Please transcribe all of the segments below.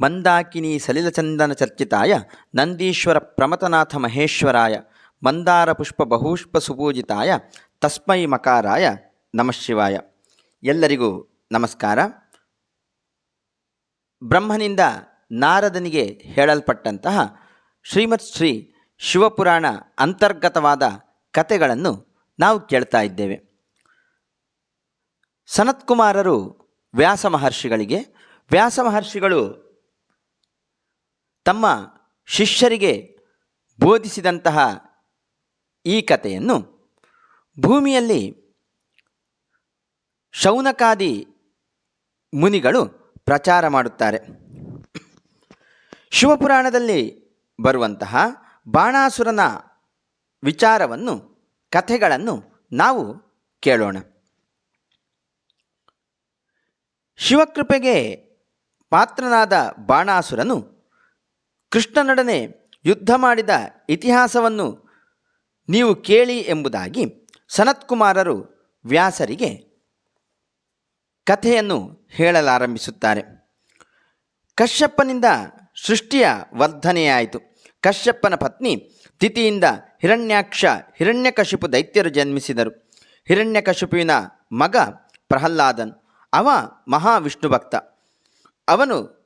ಮಂದಾಕಿನಿ ಸಲಿಲಚಂದನ ಚರ್ಚಿತಾಯ, ನಂದೀಶ್ವರ ಪ್ರಮತನಾಥ ಮಹೇಶ್ವರಾಯ, ಮಂದಾರ ಪುಷ್ಪ ಬಹುಷ್ಪ ಸುಪೂಜಿತಾಯ, ತಸ್ಮೈ ಮಕಾರಾಯ ನಮಃಶಿವಾಯ ಎಲ್ಲರಿಗೂ ನಮಸ್ಕಾರ. ಬ್ರಹ್ಮನಿಂದ ನಾರದನಿಗೆ ಹೇಳಲ್ಪಟ್ಟಂತಹ ಶ್ರೀಮತ್ ಶ್ರೀ ಶಿವಪುರಾಣ ಅಂತರ್ಗತವಾದ ಕಥೆಗಳನ್ನು ನಾವು ಕೇಳ್ತಾ ಇದ್ದೇವೆ. ಸನತ್ಕುಮಾರರು ವ್ಯಾಸ ಮಹರ್ಷಿಗಳಿಗೆ, ವ್ಯಾಸ ಮಹರ್ಷಿಗಳು ತಮ್ಮ ಶಿಷ್ಯರಿಗೆ ಬೋಧಿಸಿದಂತಹ ಈ ಕಥೆಯನ್ನು ಭೂಮಿಯಲ್ಲಿ ಶೌನಕಾದಿ ಮುನಿಗಳು ಪ್ರಚಾರ ಮಾಡುತ್ತಾರೆ. ಶಿವಪುರಾಣದಲ್ಲಿ ಬರುವಂತಹ ಬಾಣಾಸುರನ ವಿಚಾರವನ್ನು, ಕಥೆಗಳನ್ನು ನಾವು ಕೇಳೋಣ. ಶಿವಕೃಪೆಗೆ ಪಾತ್ರನಾದ ಬಾಣಾಸುರನು ಕೃಷ್ಣನೊಡನೆ ಯುದ್ಧ ಮಾಡಿದ ಇತಿಹಾಸವನ್ನು ನೀವು ಕೇಳಿ ಎಂಬುದಾಗಿ ಸನತ್ಕುಮಾರರು ವ್ಯಾಸರಿಗೆ ಕಥೆಯನ್ನು ಹೇಳಲಾರಂಭಿಸುತ್ತಾರೆ. ಕಶ್ಯಪ್ಪನಿಂದ ಸೃಷ್ಟಿಯ ವರ್ಧನೆಯಾಯಿತು. ಕಶ್ಯಪ್ಪನ ಪತ್ನಿ ತಿಥಿಯಿಂದ ಹಿರಣ್ಯಾಕ್ಷ ಹಿರಣ್ಯಕಶಿಪು ದೈತ್ಯರು ಜನ್ಮಿಸಿದರು. ಹಿರಣ್ಯಕಶಿಪುವಿನ ಮಗ ಪ್ರಹ್ಲಾದನ್, ಅವ ಮಹಾವಿಷ್ಣು ಭಕ್ತ ಅವನು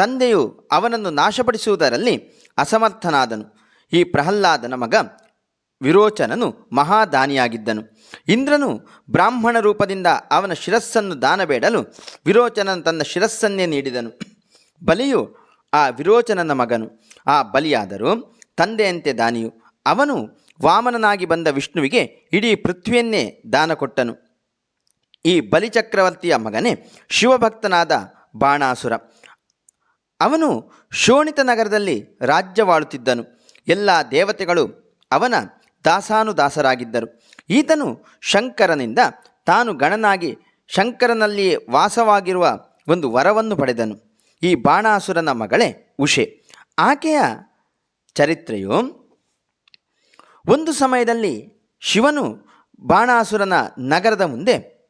ತಂದೆಯು ಅವನನ್ನು ನಾಶಪಡಿಸುವುದರಲ್ಲಿ ಅಸಮರ್ಥನಾದನು. ಈ ಪ್ರಹ್ಲಾದನ ಮಗ ವಿರೋಚನನು ಮಹಾದಾನಿಯಾಗಿದ್ದನು. ಇಂದ್ರನು ಬ್ರಾಹ್ಮಣ ರೂಪದಿಂದ ಅವನ ಶಿರಸ್ಸನ್ನು ದಾನ ಬೇಡಲು ವಿರೋಚನನು ತನ್ನ ಶಿರಸ್ಸನ್ನೇ ನೀಡಿದನು. ಬಲಿಯು ಆ ವಿರೋಚನನ ಮಗನು. ಆ ಬಲಿಯಾದರೂ ತಂದೆಯಂತೆ ದಾನಿಯು. ಅವನು ವಾಮನನಾಗಿ ಬಂದ ವಿಷ್ಣುವಿಗೆ ಇಡೀ ಪೃಥ್ವಿಯನ್ನೇ ದಾನ ಕೊಟ್ಟನು. ಈ ಬಲಿಚಕ್ರವರ್ತಿಯ ಮಗನೇ ಶಿವಭಕ್ತನಾದ ಬಾಣಾಸುರ. ಅವನು ಶೋಣಿತ ನಗರದಲ್ಲಿ ರಾಜ್ಯವಾಳುತ್ತಿದ್ದನು. ಎಲ್ಲ ದೇವತೆಗಳು ಅವನ ದಾಸಾನುದಾಸರಾಗಿದ್ದರು. ಈತನು ಶಂಕರನಿಂದ ತಾನು ಗಣನಾಗಿ ಶಂಕರನಲ್ಲಿಯೇ ವಾಸವಾಗಿರುವ ಒಂದು ವರವನ್ನು ಪಡೆದನು. ಈ ಬಾಣಾಸುರನ ಮಗಳೇ ಉಷೆ. ಆಕೆಯ ಚರಿತ್ರೆಯು ಒಂದು ಸಮಯದಲ್ಲಿ ಶಿವನು ಬಾಣಾಸುರನ ನಗರದ ಮುಂದೆ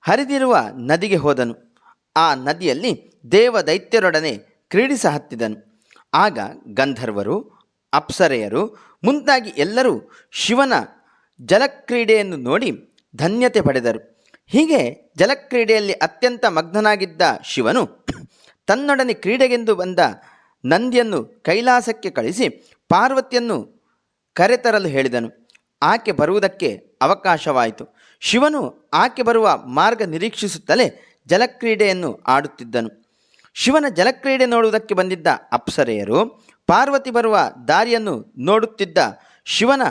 ಹರಿದಿರುವ ನದಿಗೆ ಹೋದನು. ಆ ನದಿಯಲ್ಲಿ ದೇವ ದೈತ್ಯರೊಡನೆ ಕ್ರೀಡಿಸ ಹತ್ತಿದನು. ಆಗ ಗಂಧರ್ವರು, ಅಪ್ಸರೆಯರು ಮುಂತಾಗಿ ಎಲ್ಲರೂ ಶಿವನ ಜಲಕ್ರೀಡೆಯನ್ನು ನೋಡಿ ಧನ್ಯತೆ ಪಡೆದರು. ಹೀಗೆ ಜಲಕ್ರೀಡೆಯಲ್ಲಿ ಅತ್ಯಂತ ಮಗ್ನನಾಗಿದ್ದ ಶಿವನು ತನ್ನೊಡನೆ ಕ್ರೀಡೆಗೆಂದು ಬಂದ ನಂದಿಯನ್ನು ಕೈಲಾಸಕ್ಕೆ ಕಳಿಸಿ ಪಾರ್ವತಿಯನ್ನು ಕರೆತರಲು ಹೇಳಿದನು. ಆಕೆ ಬರುವುದಕ್ಕೆ ಅವಕಾಶವಾಯಿತು. ಶಿವನು ಆಕೆ ಬರುವ ಮಾರ್ಗ ನಿರೀಕ್ಷಿಸುತ್ತಲೇ ಜಲಕ್ರೀಡೆಯನ್ನು ಆಡುತ್ತಿದ್ದನು. ಶಿವನ ಜಲಕ್ರೀಡೆ ನೋಡುವುದಕ್ಕೆ ಬಂದಿದ್ದ ಅಪ್ಸರೆಯರು ಪಾರ್ವತಿ ಬರುವ ದಾರಿಯನ್ನು ನೋಡುತ್ತಿದ್ದ ಶಿವನ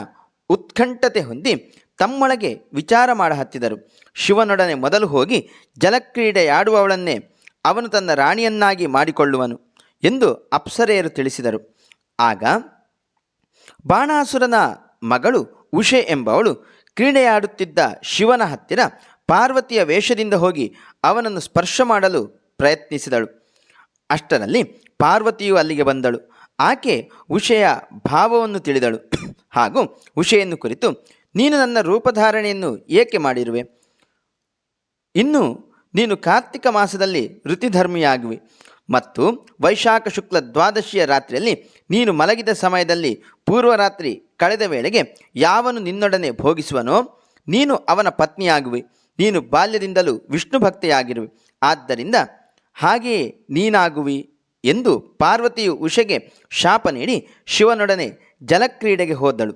ಉತ್ಕಂಠತೆ ಹೊಂದಿ ತಮ್ಮೊಳಗೆ ವಿಚಾರ ಮಾಡ ಹತ್ತಿದರು. ಶಿವನೊಡನೆ ಮೊದಲು ಹೋಗಿ ಜಲಕ್ರೀಡೆಯಾಡುವವಳನ್ನೇ ಅವನು ತನ್ನ ರಾಣಿಯನ್ನಾಗಿ ಮಾಡಿಕೊಳ್ಳುವನು ಎಂದು ಅಪ್ಸರೆಯರು ತಿಳಿಸಿದರು. ಆಗ ಬಾಣಾಸುರನ ಮಗಳು ಉಷೆ ಎಂಬವಳು ಕ್ರೀಡೆಯಾಡುತ್ತಿದ್ದ ಶಿವನ ಹತ್ತಿರ ಪಾರ್ವತಿಯ ವೇಷದಿಂದ ಹೋಗಿ ಅವನನ್ನು ಸ್ಪರ್ಶ ಮಾಡಲು ಪ್ರಯತ್ನಿಸಿದಳು. ಅಷ್ಟರಲ್ಲಿ ಪಾರ್ವತಿಯು ಅಲ್ಲಿಗೆ ಬಂದಳು. ಆಕೆ ಉಷೆಯ ಭಾವವನ್ನು ತಿಳಿದಳು. ಹಾಗೂ ಉಷೆಯನ್ನು ಕುರಿತು, ನೀನು ನನ್ನ ರೂಪಧಾರಣೆಯನ್ನು ಏಕೆ ಮಾಡಿರುವೆ? ಇನ್ನು ನೀನು ಕಾರ್ತಿಕ ಮಾಸದಲ್ಲಿ ಋತಿಧರ್ಮಿಯಾಗುವೆ. ಮತ್ತು ವೈಶಾಖ ಶುಕ್ಲ ದ್ವಾದಶಿಯ ರಾತ್ರಿಯಲ್ಲಿ ನೀನು ಮಲಗಿದ ಸಮಯದಲ್ಲಿ ಪೂರ್ವರಾತ್ರಿ ಕಳೆದ ವೇಳೆಗೆ ಯಾವನು ನಿನ್ನೊಡನೆ ಭೋಗಿಸುವನೋ, ನೀನು ಅವನ ಪತ್ನಿಯಾಗುವೆ. ನೀನು ಬಾಲ್ಯದಿಂದಲೂ ವಿಷ್ಣು ಭಕ್ತೆಯಾಗಿರುವೆ ಆದ್ದರಿಂದ ಹಾಗೆಯೇ ನೀನಾಗುವಿ ಎಂದು ಪಾರ್ವತಿಯು ಉಷೆಗೆ ಶಾಪ ನೀಡಿ ಶಿವನೊಡನೆ ಜಲಕ್ರೀಡೆಗೆ ಹೋದಳು.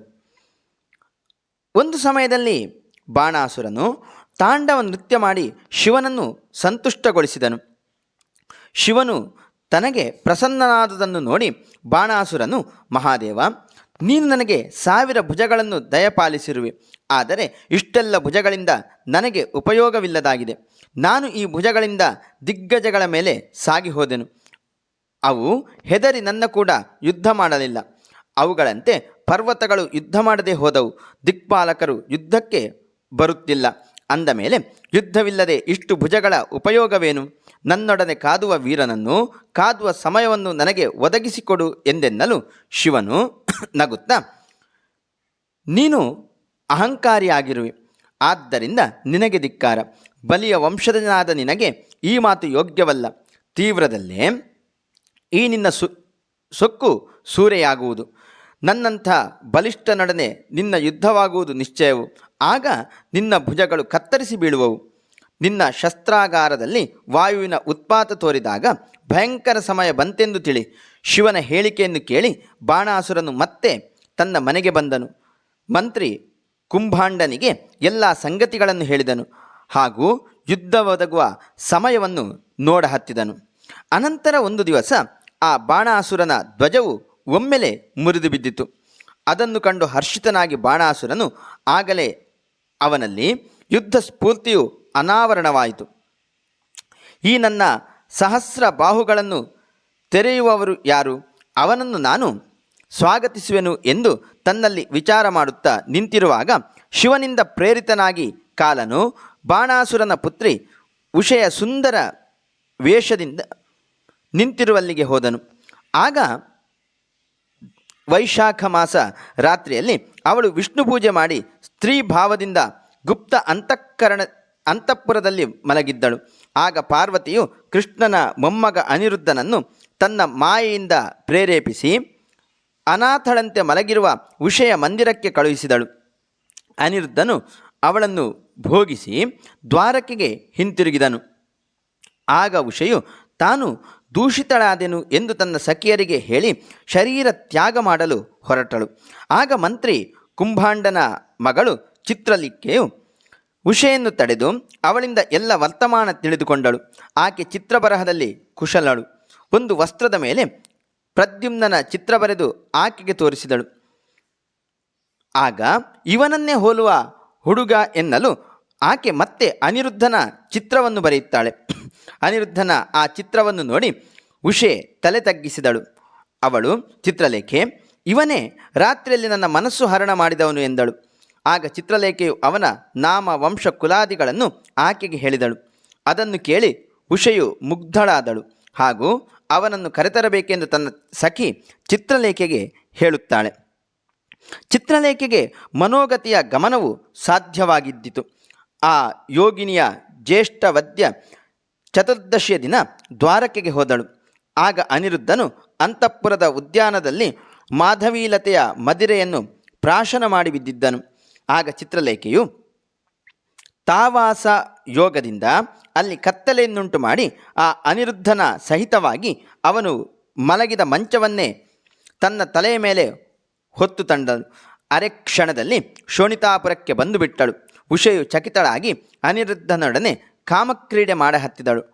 ಒಂದು ಸಮಯದಲ್ಲಿ ಬಾಣಾಸುರನು ತಾಂಡವ ನೃತ್ಯ ಮಾಡಿ ಶಿವನನ್ನು ಸಂತುಷ್ಟಗೊಳಿಸಿದನು. ಶಿವನು ತನಗೆ ಪ್ರಸನ್ನನಾದದನ್ನು ನೋಡಿ ಬಾಣಾಸುರನು, ಮಹಾದೇವ ನೀನು ನನಗೆ ಸಾವಿರ ಭುಜಗಳನ್ನು ದಯಪಾಲಿಸಿರುವೆ. ಆದರೆ ಇಷ್ಟೆಲ್ಲ ಭುಜಗಳಿಂದ ನನಗೆ ಉಪಯೋಗವಿಲ್ಲದಾಗಿದೆ. ನಾನು ಈ ಭುಜಗಳಿಂದ ದಿಗ್ಗಜಗಳ ಮೇಲೆ ಸಾಗಿ ಹೋದೆನು. ಅವು ಹೆದರಿ ನನ್ನ ಕೂಡ ಯುದ್ಧ ಮಾಡಲಿಲ್ಲ. ಅವುಗಳಂತೆ ಪರ್ವತಗಳು ಯುದ್ಧ ಮಾಡದೆ ಹೋದವು. ದಿಕ್ಪಾಲಕರು ಯುದ್ಧಕ್ಕೆ ಬರುತ್ತಿಲ್ಲ. ಅಂದ ಮೇಲೆ, ಯುದ್ಧವಿಲ್ಲದೆ ಇಷ್ಟು ಭುಜಗಳ ಉಪಯೋಗವೇನು? ನನ್ನೊಡನೆ ಕಾದುವ ವೀರನನ್ನು, ಕಾದುವ ಸಮಯವನ್ನು ನನಗೆ ಒದಗಿಸಿಕೊಡು ಎಂದೆನ್ನಲು ಶಿವನು ನಗುತ್ತಾ, ನೀನು ಅಹಂಕಾರಿಯಾಗಿರುವೆ. ಆದ್ದರಿಂದ ನಿನಗೆ ಧಿಕ್ಕಾರ. ಬಲಿಯ ವಂಶದನಾದ ನಿನಗೆ ಈ ಮಾತು ಯೋಗ್ಯವಲ್ಲ. ತೀವ್ರದಲ್ಲೇ ಈ ನಿನ್ನ ಸು, ಸೊಕ್ಕು ಸೂರೆಯಾಗುವುದು. ನನ್ನಂಥ ಬಲಿಷ್ಠ ನಡನೆ ನಿನ್ನ ಯುದ್ಧವಾಗುವುದು ನಿಶ್ಚಯವು. ಆಗ ನಿನ್ನ ಭುಜಗಳು ಕತ್ತರಿಸಿ ಬೀಳುವವು. ನಿನ್ನ ಶಸ್ತ್ರಾಗಾರದಲ್ಲಿ ವಾಯುವಿನ ಉತ್ಪಾತ ತೋರಿದಾಗ ಭಯಂಕರ ಸಮಯ ಬಂತೆಂದು ತಿಳಿ. ಶಿವನ ಹೇಳಿಕೆಯನ್ನು ಕೇಳಿ ಬಾಣಾಸುರನು ಮತ್ತೆ ತನ್ನ ಮನೆಗೆ ಬಂದನು. ಮಂತ್ರಿ ಕುಂಭಾಂಡನಿಗೆ ಎಲ್ಲ ಸಂಗತಿಗಳನ್ನು ಹೇಳಿದನು ಹಾಗೂ ಯುದ್ಧ ಒದಗುವ ಸಮಯವನ್ನು ನೋಡ ಹತ್ತಿದನು ಅನಂತರ ಒಂದು ದಿವಸ ಆ ಬಾಣಾಸುರನ ಧ್ವಜವು ಒಮ್ಮೆಲೆ ಮುರಿದು ಬಿದ್ದಿತು. ಅದನ್ನು ಕಂಡು ಹರ್ಷಿತನಾಗಿ ಬಾಣಾಸುರನು ಆಗಲೇ ಅವನಲ್ಲಿ ಯುದ್ಧ ಸ್ಫೂರ್ತಿಯು ಅನಾವರಣವಾಯಿತು. ಈ ನನ್ನ ಸಹಸ್ರ ಬಾಹುಗಳನ್ನು ತೆರೆಯುವವರು ಯಾರು? ಅವನನ್ನು ನಾನು ಸ್ವಾಗತಿಸುವೆನು ಎಂದು ತನ್ನಲ್ಲಿ ವಿಚಾರ ಮಾಡುತ್ತಾ ನಿಂತಿರುವಾಗ ಶಿವನಿಂದ ಪ್ರೇರಿತನಾಗಿ ಕಾಲನು ಬಾಣಾಸುರನ ಪುತ್ರಿ ಉಷೆಯ ಸುಂದರ ವೇಷದಿಂದ ನಿಂತಿರುವಲ್ಲಿಗೆ ಹೋದನು. ಆಗ ವೈಶಾಖ ಮಾಸ ರಾತ್ರಿಯಲ್ಲಿ ಅವಳು ವಿಷ್ಣು ಪೂಜೆ ಮಾಡಿ ಸ್ತ್ರೀ ಭಾವದಿಂದ ಗುಪ್ತ ಅಂತಃಕರಣ, ಅಂತಃಪುರದಲ್ಲಿ ಮಲಗಿದ್ದಳು. ಆಗ ಪಾರ್ವತಿಯು ಕೃಷ್ಣನ ಮೊಮ್ಮಗ ಅನಿರುದ್ಧನನ್ನು ತನ್ನ ಮಾಯೆಯಿಂದ ಪ್ರೇರೇಪಿಸಿ ಅನಾಥಳಂತೆ ಮಲಗಿರುವ ವಿಷಯ ಮಂದಿರಕ್ಕೆ ಕಳುಹಿಸಿದಳು. ಅನಿರುದ್ಧನು ಅವಳನ್ನು ಭೋಗಿಸಿ ದ್ವಾರಕೆಗೆ ಹಿಂತಿರುಗಿದನು. ಆಗ ಉಷೆಯು ತಾನು ದೂಷಿತಳಾದೆನು ಎಂದು ತನ್ನ ಸಖಿಯರಿಗೆ ಹೇಳಿ ಶರೀರ ತ್ಯಾಗ ಮಾಡಲು ಹೊರಟಳು. ಆಗ ಮಂತ್ರಿ ಕುಂಭಾಂಡನ ಮಗಳು ಚಿತ್ರಲಿಕ್ಕೆಯು ಉಷೆಯನ್ನು ತಡೆದು ಅವಳಿಂದ ಎಲ್ಲ ವರ್ತಮಾನ ತಿಳಿದುಕೊಂಡಳು. ಆಕೆ ಚಿತ್ರ ಬರಹದಲ್ಲಿ ಕುಶಲಳು. ಒಂದು ವಸ್ತ್ರದ ಮೇಲೆ ಪ್ರದ್ಯುಮ್ನನ ಚಿತ್ರ ಬರೆದು ಆಕೆಗೆ ತೋರಿಸಿದಳು. ಆಗ ಇವನನ್ನೇ ಹೋಲುವ ಹುಡುಗ ಎನ್ನಲು ಆಕೆ ಮತ್ತೆ ಅನಿರುದ್ಧನ ಚಿತ್ರವನ್ನು ಬರೆಯುತ್ತಾಳೆ. ಅನಿರುದ್ಧನ ಆ ಚಿತ್ರವನ್ನು ನೋಡಿ ಉಷೆ ತಲೆ ತಗ್ಗಿಸಿದಳು. ಅವಳು ಚಿತ್ರಲೇಖೆ, ಇವನೇ ರಾತ್ರಿಯಲ್ಲಿ ನನ್ನ ಮನಸ್ಸು ಹರಣ ಮಾಡಿದವನು ಎಂದಳು. ಆಗ ಚಿತ್ರಲೇಖೆಯು ಅವನ ನಾಮ ವಂಶ ಕುಲಾದಿಗಳನ್ನು ಆಕೆಗೆ ಹೇಳಿದಳು. ಅದನ್ನು ಕೇಳಿ ಉಷೆಯು ಮುಗ್ಧಳಾದಳು. ಹಾಗೂ ಅವನನ್ನು ಕರೆತರಬೇಕೆಂದು ತನ್ನ ಸಖಿ ಚಿತ್ರಲೇಖೆಗೆ ಹೇಳುತ್ತಾಳೆ. ಚಿತ್ರಲೇಖೆಗೆ ಮನೋಗತಿಯ ಗಮನವು ಸಾಧ್ಯವಾಗಿದ್ದಿತು. ಆ ಯೋಗಿನಿಯ ಜ್ಯೇಷ್ಠ ವದ್ಯ ಚತುರ್ದಶಿಯ ದಿನ ದ್ವಾರಕೆಗೆ ಹೋದಳು. ಆಗ ಅನಿರುದ್ಧನು ಅಂತಃಪುರದ ಉದ್ಯಾನದಲ್ಲಿ ಮಾಧವೀಲತೆಯ ಮದಿರೆಯನ್ನು ಪ್ರಾಶನ ಮಾಡಿ ಬಿದ್ದಿದ್ದನು. ಆಗ ಚಿತ್ರಲೇಖೆಯು, ತಾವಾಸ ಯೋಗದಿಂದ ಅಲ್ಲಿ ಕತ್ತಲೆಯನ್ನುಂಟು ಮಾಡಿ ಆ ಅನಿರುದ್ಧನ ಸಹಿತವಾಗಿ ಅವನು ಮಲಗಿದ ಮಂಚವನ್ನೇ ತನ್ನ ತಲೆಯ ಮೇಲೆ ಹೊತ್ತು ತಂಡಳು ಅರೆ ಕ್ಷಣದಲ್ಲಿ ಶೋಣಿತಾಪುರಕ್ಕೆ ಬಂದು ಬಿಟ್ಟಳು ಉಷೆಯು ಚಕಿತಳಾಗಿ ಅನಿರುದ್ಧನೊಡನೆ ಕಾಮಕ್ರೀಡೆ ಮಾಡ ಹತ್ತಿದಳು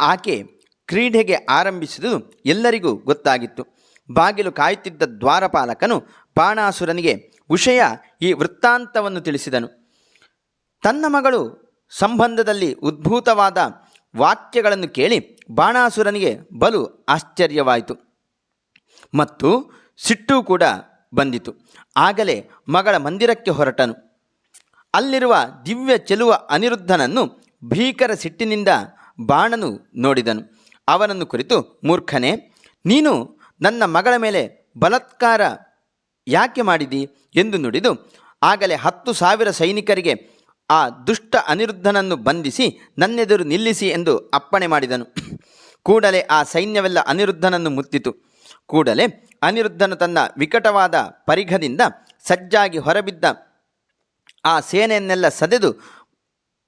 ಆಕೆ ಕ್ರೀಡೆಗೆ ಆರಂಭಿಸಿದುದು ಎಲ್ಲರಿಗೂ ಗೊತ್ತಾಗಿತ್ತು. ಬಾಗಿಲು ಕಾಯುತ್ತಿದ್ದ ದ್ವಾರಪಾಲಕನು ಬಾಣಾಸುರನಿಗೆ ಉಷಯ ಈ ವೃತ್ತಾಂತವನ್ನು ತಿಳಿಸಿದನು. ತನ್ನ ಮಗಳು ಸಂಬಂಧದಲ್ಲಿ ಉದ್ಭೂತವಾದ ವಾಕ್ಯಗಳನ್ನು ಕೇಳಿ ಬಾಣಾಸುರನಿಗೆ ಬಲು ಆಶ್ಚರ್ಯವಾಯಿತು. ಮತ್ತು ಸಿಟ್ಟು ಕೂಡ ಬಂದಿತು. ಆಗಲೇ ಮಗಳ ಮಂದಿರಕ್ಕೆ ಹೊರಟನು. ಅಲ್ಲಿರುವ ದಿವ್ಯ ಚೆಲುವ ಅನಿರುದ್ಧನನ್ನು ಭೀಕರ ಸಿಟ್ಟಿನಿಂದ ಬಾಣನು ನೋಡಿದನು. ಅವನನ್ನು ಕುರಿತು ಮೂರ್ಖನೇ, ನೀನು ನನ್ನ ಮಗಳ ಮೇಲೆ ಬಲತ್ಕಾರ ಯಾಕೆ ಮಾಡಿದಿ ಎಂದು ನುಡಿದು ಆಗಲೇ ಹತ್ತು ಸಾವಿರ ಸೈನಿಕರಿಗೆ ಆ ದುಷ್ಟ ಅನಿರುದ್ಧನನ್ನು ಬಂಧಿಸಿ ನನ್ನೆದುರು ನಿಲ್ಲಿಸಿ ಎಂದು ಅಪ್ಪಣೆ ಮಾಡಿದನು. ಕೂಡಲೇ ಆ ಸೈನ್ಯವೆಲ್ಲ ಅನಿರುದ್ಧನನ್ನು ಮುತ್ತಿತು. ಕೂಡಲೇ ಅನಿರುದ್ಧನು ತನ್ನ ವಿಕಟವಾದ ಪರಿಘದಿಂದ ಸಜ್ಜಾಗಿ ಹೊರಬಿದ್ದ ಆ ಸೇನೆಯನ್ನೆಲ್ಲ ಸದೆದು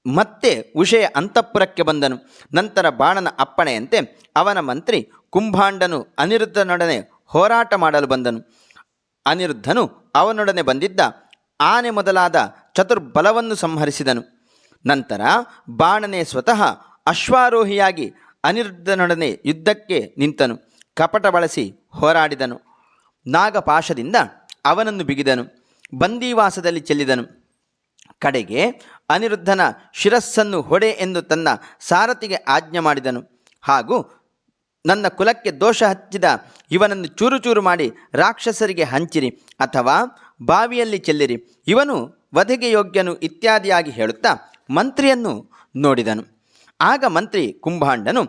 ಮತ್ತೆ ಉಷೆಯ ಅಂತಃಪುರಕ್ಕೆ ಬಂದನು. ನಂತರ ಬಾಣನ ಅಪ್ಪಣೆಯಂತೆ ಅವನ ಮಂತ್ರಿ ಕುಂಭಾಂಡನು ಅನಿರುದ್ಧನೊಡನೆ ಹೋರಾಟ ಮಾಡಲು ಬಂದನು. ಅನಿರುದ್ಧನು ಅವನೊಡನೆ ಬಂದಿದ್ದ ಆನೆ ಮೊದಲಾದ ಚತುರ್ಬಲವನ್ನು ಸಂಹರಿಸಿದನು. ನಂತರ ಬಾಣನೆ ಸ್ವತಃ ಅಶ್ವಾರೋಹಿಯಾಗಿ ಅನಿರುದ್ಧನೊಡನೆ ಯುದ್ಧಕ್ಕೆ ನಿಂತನು. ಕಪಟ ಬಳಸಿ ಹೋರಾಡಿದನು. ನಾಗಪಾಶದಿಂದ ಅವನನ್ನು ಬಿಗಿದನು. ಬಂದೀವಾಸದಲ್ಲಿ ಚೆಲ್ಲಿದನು. ಕಡೆಗೆ ಅನಿರುದ್ಧನ ಶಿರಸ್ಸನ್ನು ಹೊಡೆ ಎಂದು ತನ್ನ ಸಾರಥಿಗೆ ಆಜ್ಞೆ ಮಾಡಿದನು. ಹಾಗೂ ನನ್ನ ಕುಲಕ್ಕೆ ದೋಷ ಹಚ್ಚಿದ ಇವನನ್ನು ಚೂರು ಚೂರು ಮಾಡಿ ರಾಕ್ಷಸರಿಗೆ ಹಂಚಿರಿ ಅಥವಾ ಬಾವಿಯಲ್ಲಿ ಚೆಲ್ಲಿರಿ. ಇವನು ವಧೆಗೆ ಯೋಗ್ಯನು ಇತ್ಯಾದಿಯಾಗಿ ಹೇಳುತ್ತಾ ಮಂತ್ರಿಯನ್ನು ನೋಡಿದನು. ಆಗ ಮಂತ್ರಿ ಕುಂಭಾಂಡನು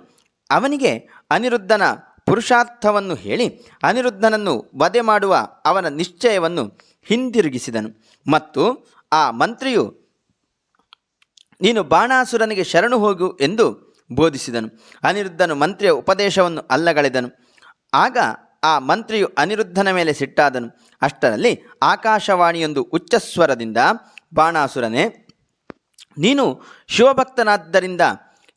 ಅವನಿಗೆ ಅನಿರುದ್ಧನ ಪುರುಷಾರ್ಥವನ್ನು ಹೇಳಿ ಅನಿರುದ್ಧನನ್ನು ವಧೆ ಮಾಡುವ ಅವನ ನಿಶ್ಚಯವನ್ನು ಹಿಂದಿರುಗಿಸಿದನು. ಮತ್ತು ಆ ಮಂತ್ರಿಯು ನೀನು ಬಾಣಾಸುರನಿಗೆ ಶರಣು ಹೋಗು ಎಂದು ಬೋಧಿಸಿದನು. ಅನಿರುದ್ಧನು ಮಂತ್ರಿಯ ಉಪದೇಶವನ್ನು ಅಲ್ಲಗಳೆದನು. ಆಗ ಆ ಮಂತ್ರಿಯು ಅನಿರುದ್ಧನ ಮೇಲೆ ಸಿಟ್ಟಾದನು. ಅಷ್ಟರಲ್ಲಿ ಆಕಾಶವಾಣಿಯೊಂದು ಉಚ್ಚಸ್ವರದಿಂದ ಬಾಣಾಸುರನೇ, ನೀನು ಶಿವಭಕ್ತನಾದ್ದರಿಂದ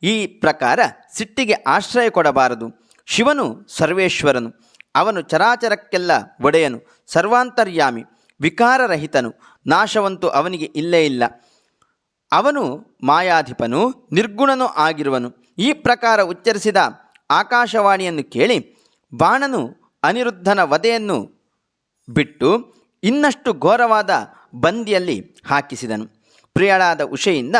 ಈ ಪ್ರಕಾರ ಸಿಟ್ಟಿಗೆ ಆಶ್ರಯ ಕೊಡಬಾರದು. ಶಿವನು ಸರ್ವೇಶ್ವರನು. ಅವನು ಚರಾಚರಕ್ಕೆಲ್ಲ ಒಡೆಯನು. ಸರ್ವಾಂತರ್ಯಾಮಿ, ವಿಕಾರರಹಿತನು. ನಾಶವಂತೂ ಅವನಿಗೆ ಇಲ್ಲೇ ಇಲ್ಲ. ಅವನು ಮಾಯಾಧಿಪನು, ನಿರ್ಗುಣನು ಆಗಿರುವನು. ಈ ಪ್ರಕಾರ ಉಚ್ಚರಿಸಿದ ಆಕಾಶವಾಣಿಯನ್ನು ಕೇಳಿ ಬಾಣನು ಅನಿರುದ್ಧನ ವಧೆಯನ್ನು ಬಿಟ್ಟು ಇನ್ನಷ್ಟು ಘೋರವಾದ ಬಂದಿಯಲ್ಲಿ ಹಾಕಿಸಿದನು. ಪ್ರಿಯಳಾದ ಉಷೆಯಿಂದ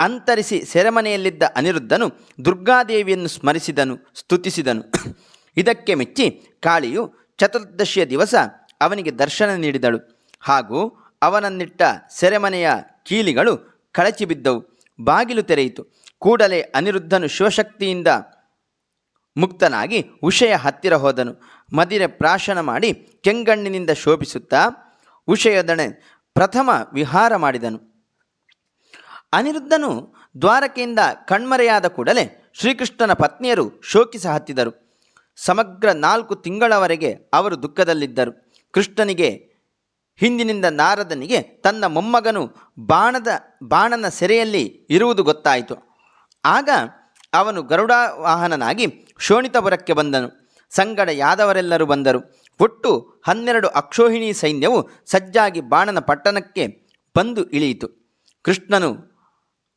ಅಂತರಿಸಿ ಸೆರೆಮನೆಯಲ್ಲಿದ್ದ ಅನಿರುದ್ಧನು ದುರ್ಗಾದೇವಿಯನ್ನು ಸ್ಮರಿಸಿದನು, ಸ್ತುತಿಸಿದನು. ಇದಕ್ಕೆ ಮೆಚ್ಚಿ ಕಾಳಿಯು ಚತುರ್ದಶಿಯ ದಿವಸ ಅವನಿಗೆ ದರ್ಶನ ನೀಡಿದಳು. ಹಾಗೂ ಅವನನ್ನಿಟ್ಟ ಸೆರೆಮನೆಯ ಕೀಲಿಗಳು ಕಳಚಿ ಬಿದ್ದವು. ಬಾಗಿಲು ತೆರೆಯಿತು. ಕೂಡಲೇ ಅನಿರುದ್ಧನು ಶಿವಶಕ್ತಿಯಿಂದ ಮುಕ್ತನಾಗಿ ಉಷೆಯ ಹತ್ತಿರ ಹೋದನು. ಮದಿರೆ ಪ್ರಾಶನ ಮಾಡಿ ಕೆಂಗಣ್ಣಿನಿಂದ ಶೋಭಿಸುತ್ತಾ ಉಷೆಯೊಡನೆ ಪ್ರಥಮ ವಿಹಾರ ಮಾಡಿದನು. ಅನಿರುದ್ಧನು ದ್ವಾರಕೆಯಿಂದ ಕಣ್ಮರೆಯಾದ ಕೂಡಲೇ ಶ್ರೀಕೃಷ್ಣನ ಪತ್ನಿಯರು ಶೋಕಿಸ ಹತ್ತಿದರು. ಸಮಗ್ರ ನಾಲ್ಕು ತಿಂಗಳವರೆಗೆ ಅವರು ದುಃಖದಲ್ಲಿದ್ದರು. ಕೃಷ್ಣನಿಗೆ ಹಿಂದಿನಿಂದ ನಾರದನಿಗೆ ತನ್ನ ಮೊಮ್ಮಗನು ಬಾಣದ, ಬಾಣನ ಸೆರೆಯಲ್ಲಿ ಇರುವುದು ಗೊತ್ತಾಯಿತು. ಆಗ ಅವನು ಗರುಡ ವಾಹನನಾಗಿ ಶೋಣಿತಪುರಕ್ಕೆ ಬಂದನು. ಸಂಗಡ ಯಾದವರೆಲ್ಲರೂ ಬಂದರು. ಒಟ್ಟು ಹನ್ನೆರಡು ಅಕ್ಷೋಹಿಣಿ ಸೈನ್ಯವು ಸಜ್ಜಾಗಿ ಬಾಣನ ಪಟ್ಟಣಕ್ಕೆ ಬಂದು ಇಳಿಯಿತು. ಕೃಷ್ಣನು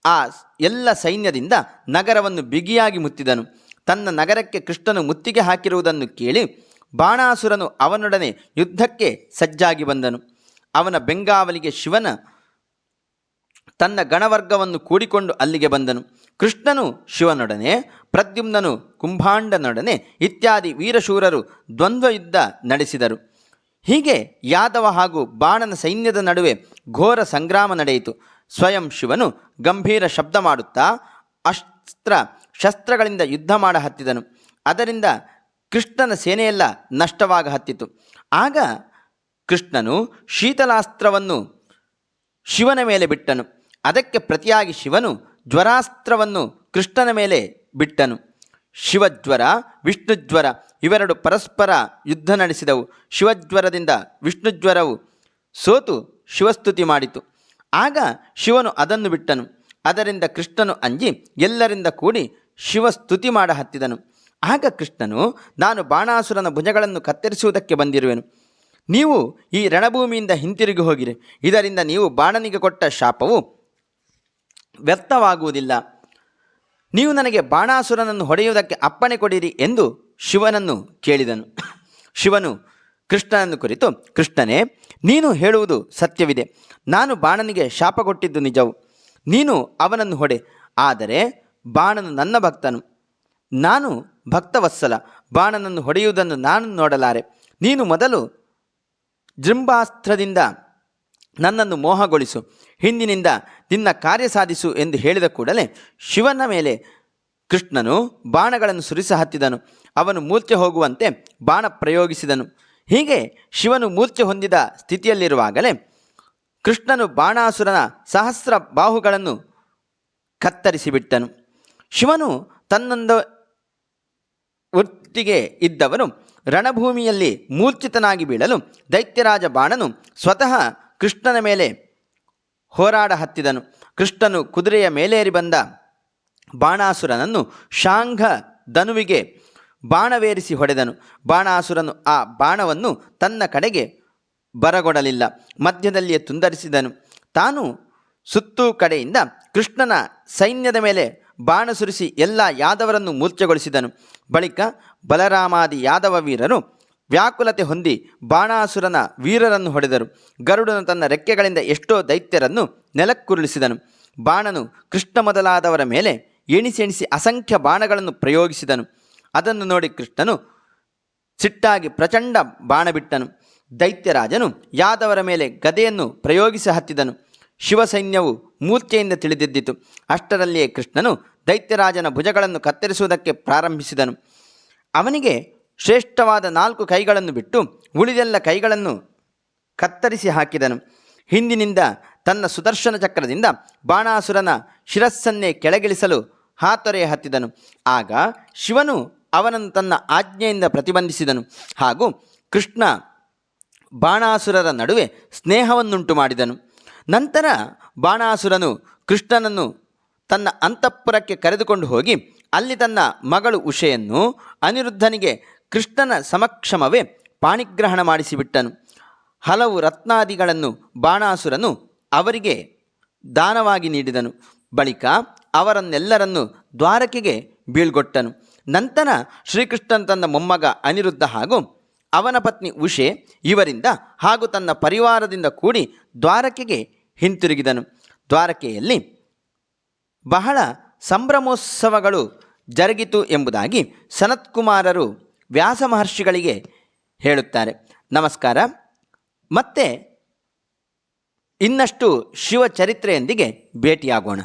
ಆ ಎಲ್ಲ ಸೈನ್ಯದಿಂದ ನಗರವನ್ನು ಬಿಗಿಯಾಗಿ ಮುತ್ತಿದನು. ತನ್ನ ನಗರಕ್ಕೆ ಕೃಷ್ಣನು ಮುತ್ತಿಗೆ ಹಾಕಿರುವುದನ್ನು ಕೇಳಿ ಬಾಣಾಸುರನು ಅವನೊಡನೆ ಯುದ್ಧಕ್ಕೆ ಸಜ್ಜಾಗಿ ಬಂದನು. ಅವನ ಬೆಂಗಾವಲಿಗೆ ಶಿವನ ತನ್ನ ಗಣವರ್ಗವನ್ನು ಕೂಡಿಕೊಂಡು ಅಲ್ಲಿಗೆ ಬಂದನು. ಕೃಷ್ಣನು ಶಿವನೊಡನೆ, ಪ್ರದ್ಯುಮ್ನನು ಕುಂಭಾಂಡನೊಡನೆ ಇತ್ಯಾದಿ ವೀರಶೂರರು ದ್ವಂದ್ವ ಯುದ್ಧ ನಡೆಸಿದರು. ಹೀಗೆ ಯಾದವ ಹಾಗೂ ಬಾಣನ ಸೈನ್ಯದ ನಡುವೆ ಘೋರ ಸಂಗ್ರಾಮ ನಡೆಯಿತು. ಸ್ವಯಂ ಶಿವನು ಗಂಭೀರ ಶಬ್ದ ಮಾಡುತ್ತಾ ಅಸ್ತ್ರ, ಶಸ್ತ್ರಗಳಿಂದ ಯುದ್ಧ ಮಾಡ ಹತ್ತಿದನು. ಅದರಿಂದ ಕೃಷ್ಣನ ಸೇನೆಯೆಲ್ಲ ನಷ್ಟವಾಗ ಹತ್ತಿತು. ಆಗ ಕೃಷ್ಣನು ಶೀತಲಾಸ್ತ್ರವನ್ನು ಶಿವನ ಮೇಲೆ ಬಿಟ್ಟನು. ಅದಕ್ಕೆ ಪ್ರತಿಯಾಗಿ ಶಿವನು ಜ್ವರಾಸ್ತ್ರವನ್ನು ಕೃಷ್ಣನ ಮೇಲೆ ಬಿಟ್ಟನು. ಶಿವಜ್ವರ, ವಿಷ್ಣುಜ್ವರ ಇವೆರಡು ಪರಸ್ಪರ ಯುದ್ಧ ನಡೆಸಿದವು. ಶಿವಜ್ವರದಿಂದ ವಿಷ್ಣುಜ್ವರವು ಸೋತು ಶಿವಸ್ತುತಿ ಮಾಡಿತು. ಆಗ ಶಿವನು ಅದನ್ನು ಬಿಟ್ಟನು. ಅದರಿಂದ ಕೃಷ್ಣನು ಅಂಜಿ ಎಲ್ಲರಿಂದ ಕೂಡಿ ಶಿವಸ್ತುತಿ ಮಾಡ ಹತ್ತಿದನು ಆಗ ಕೃಷ್ಣನು, ನಾನು ಬಾಣಾಸುರನ ಭುಜಗಳನ್ನು ಕತ್ತರಿಸುವುದಕ್ಕೆ ಬಂದಿರುವೆನು. ನೀವು ಈ ರಣಭೂಮಿಯಿಂದ ಹಿಂತಿರುಗಿ ಹೋಗಿರಿ. ಇದರಿಂದ ನೀವು ಬಾಣನಿಗೆ ಕೊಟ್ಟ ಶಾಪವು ವ್ಯರ್ಥವಾಗುವುದಿಲ್ಲ. ನೀವು ನನಗೆ ಬಾಣಾಸುರನನ್ನು ಹೊಡೆಯುವುದಕ್ಕೆ ಅಪ್ಪಣೆ ಕೊಡಿರಿ ಎಂದು ಶಿವನನ್ನು ಕೇಳಿದನು. ಶಿವನು ಕೃಷ್ಣನನ್ನು ಕುರಿತು, ಕೃಷ್ಣನೇ, ನೀನು ಹೇಳುವುದು ಸತ್ಯವಿದೆ. ನಾನು ಬಾಣನಿಗೆ ಶಾಪ ಕೊಟ್ಟಿದ್ದು ನಿಜವು. ನೀನು ಅವನನ್ನು ಹೊಡೆ. ಆದರೆ ಬಾಣನು ನನ್ನ ಭಕ್ತನು. ನಾನು ಭಕ್ತವತ್ಸಲ. ಬಾಣನನ್ನು ಹೊಡೆಯುವುದನ್ನು ನಾನು ನೋಡಲಾರೆ. ನೀನು ಮೊದಲು ಜೃಂಭಾಸ್ತ್ರದಿಂದ ನನ್ನನ್ನು ಮೋಹಗೊಳಿಸು. ಹಿಂದಿನಿಂದ ನಿನ್ನ ಕಾರ್ಯ ಸಾಧಿಸು ಎಂದು ಹೇಳಿದ ಕೂಡಲೇ ಶಿವನ ಮೇಲೆ ಕೃಷ್ಣನು ಬಾಣಗಳನ್ನು ಸುರಿಸ ಹತ್ತಿದನು. ಅವನು ಮೂರ್ಛೆ ಹೋಗುವಂತೆ ಬಾಣ ಪ್ರಯೋಗಿಸಿದನು. ಹೀಗೆ ಶಿವನು ಮೂರ್ಛೆ ಹೊಂದಿದ ಸ್ಥಿತಿಯಲ್ಲಿರುವಾಗಲೇ ಕೃಷ್ಣನು ಬಾಣಾಸುರನ ಸಹಸ್ರ ಬಾಹುಗಳನ್ನು ಕತ್ತರಿಸಿಬಿಟ್ಟನು. ಶಿವನು ತನ್ನೊಂದು ಒಟ್ಟಿಗೆ ಇದ್ದವನು ರಣಭೂಮಿಯಲ್ಲಿ ಮೂರ್ಛಿತನಾಗಿ ಬೀಳಲು ದೈತ್ಯರಾಜ ಬಾಣನು ಸ್ವತಃ ಕೃಷ್ಣನ ಮೇಲೆ ಹೋರಾಡ ಹತ್ತಿದನು. ಕೃಷ್ಣನು ಕುದುರೆಯ ಮೇಲೇರಿ ಬಂದ ಬಾಣಾಸುರನನ್ನು ಶಾಂಘ ಧನುವಿಗೆ ಬಾಣವೇರಿಸಿ ಹೊಡೆದನು. ಬಾಣಾಸುರನು ಆ ಬಾಣವನ್ನು ತನ್ನ ಕಡೆಗೆ ಬರಗೊಡಲಿಲ್ಲ. ಮಧ್ಯದಲ್ಲಿಯೇ ತುಂದರಿಸಿದನು ತಾನು ಸುತ್ತೂ ಕಡೆಯಿಂದ ಕೃಷ್ಣನ ಸೈನ್ಯದ ಮೇಲೆ ಬಾಣ ಸುರಿಸಿ ಎಲ್ಲ ಯಾದವರನ್ನು ಮೂರ್ಛೆಗೊಳಿಸಿದನು. ಬಳಿಕ ಬಲರಾಮಾದಿ ಯಾದವ ವೀರರು ವ್ಯಾಕುಲತೆ ಹೊಂದಿ ಬಾಣಾಸುರನ ವೀರರನ್ನು ಹೊಡೆದರು. ಗರುಡನು ತನ್ನ ರೆಕ್ಕೆಗಳಿಂದ ಎಷ್ಟೋ ದೈತ್ಯರನ್ನು ನೆಲಕ್ಕುರುಳಿಸಿದನು. ಬಾಣನು ಕೃಷ್ಣ ಮೊದಲಾದವರ ಮೇಲೆ ಎಣಿಸೆಣಿಸಿ ಅಸಂಖ್ಯ ಬಾಣಗಳನ್ನು ಪ್ರಯೋಗಿಸಿದನು. ಅದನ್ನು ನೋಡಿ ಕೃಷ್ಣನು ಸಿಟ್ಟಾಗಿ ಪ್ರಚಂಡ ಬಾಣ ಬಿಟ್ಟನು. ದೈತ್ಯರಾಜನು ಯಾದವರ ಮೇಲೆ ಗದೆಯನ್ನು ಪ್ರಯೋಗಿಸಿ ಹತ್ತಿದನು. ಶಿವಸೈನ್ಯವು ಮೂರ್ಛೆಯಿಂದ ತಿಳಿದಿದ್ದಿತು. ಅಷ್ಟರಲ್ಲಿಯೇ ಕೃಷ್ಣನು ದೈತ್ಯರಾಜನ ಭುಜಗಳನ್ನು ಕತ್ತರಿಸುವುದಕ್ಕೆ ಪ್ರಾರಂಭಿಸಿದನು. ಅವನಿಗೆ ಶ್ರೇಷ್ಠವಾದ ನಾಲ್ಕು ಕೈಗಳನ್ನು ಬಿಟ್ಟು ಉಳಿದೆಲ್ಲ ಕೈಗಳನ್ನು ಕತ್ತರಿಸಿ ಹಾಕಿದನು. ಹಿಂದಿನಿಂದ ತನ್ನ ಸುದರ್ಶನ ಚಕ್ರದಿಂದ ಬಾಣಾಸುರನ ಶಿರಸ್ಸನ್ನೇ ಕೆಳಗಿಳಿಸಲು ಹಾತೊರೆ ಹತ್ತಿದನು. ಆಗ ಶಿವನು ಅವನನ್ನು ತನ್ನ ಆಜ್ಞೆಯಿಂದ ಪ್ರತಿಬಂಧಿಸಿದನು. ಹಾಗೂ ಕೃಷ್ಣ ಬಾಣಾಸುರರ ನಡುವೆ ಸ್ನೇಹವನ್ನುಂಟು ಮಾಡಿದನು ನಂತರ ಬಾಣಾಸುರನು ಕೃಷ್ಣನನ್ನು ತನ್ನ ಅಂತಃಪುರಕ್ಕೆ ಕರೆದುಕೊಂಡು ಹೋಗಿ ಅಲ್ಲಿ ತನ್ನ ಮಗಳು ಉಷೆಯನ್ನು ಅನಿರುದ್ಧನಿಗೆ ಕೃಷ್ಣನ ಸಮಕ್ಷಮವೇ ಪಾಣಿಗ್ರಹಣ ಮಾಡಿಸಿಬಿಟ್ಟನು. ಹಲವು ರತ್ನಾದಿಗಳನ್ನು ಬಾಣಾಸುರನು ಅವರಿಗೆ ದಾನವಾಗಿ ನೀಡಿದನು. ಬಳಿಕ ಅವರನ್ನೆಲ್ಲರನ್ನು ದ್ವಾರಕೆಗೆ ಬೀಳ್ಗೊಟ್ಟನು. ನಂತರ ಶ್ರೀಕೃಷ್ಣನ ತನ್ನ ಮೊಮ್ಮಗ ಅನಿರುದ್ಧ ಹಾಗೂ ಅವನ ಪತ್ನಿ ಉಷೆ ಇವರಿಂದ ಹಾಗೂ ತನ್ನ ಪರಿವಾರದಿಂದ ಕೂಡಿ ದ್ವಾರಕೆಗೆ ಹಿಂತಿರುಗಿದನು. ದ್ವಾರಕೆಯಲ್ಲಿ ಬಹಳ ಸಂಭ್ರಮೋತ್ಸವಗಳು ಜರುಗಿತು ಎಂಬುದಾಗಿ ಸನತ್ಕುಮಾರರು ವ್ಯಾಸ ಮಹರ್ಷಿಗಳಿಗೆ ಹೇಳುತ್ತಾರೆ. ನಮಸ್ಕಾರ. ಮತ್ತೆ ಇನ್ನಷ್ಟು ಶಿವಚರಿತ್ರೆಯೊಂದಿಗೆ ಭೇಟಿಯಾಗೋಣ.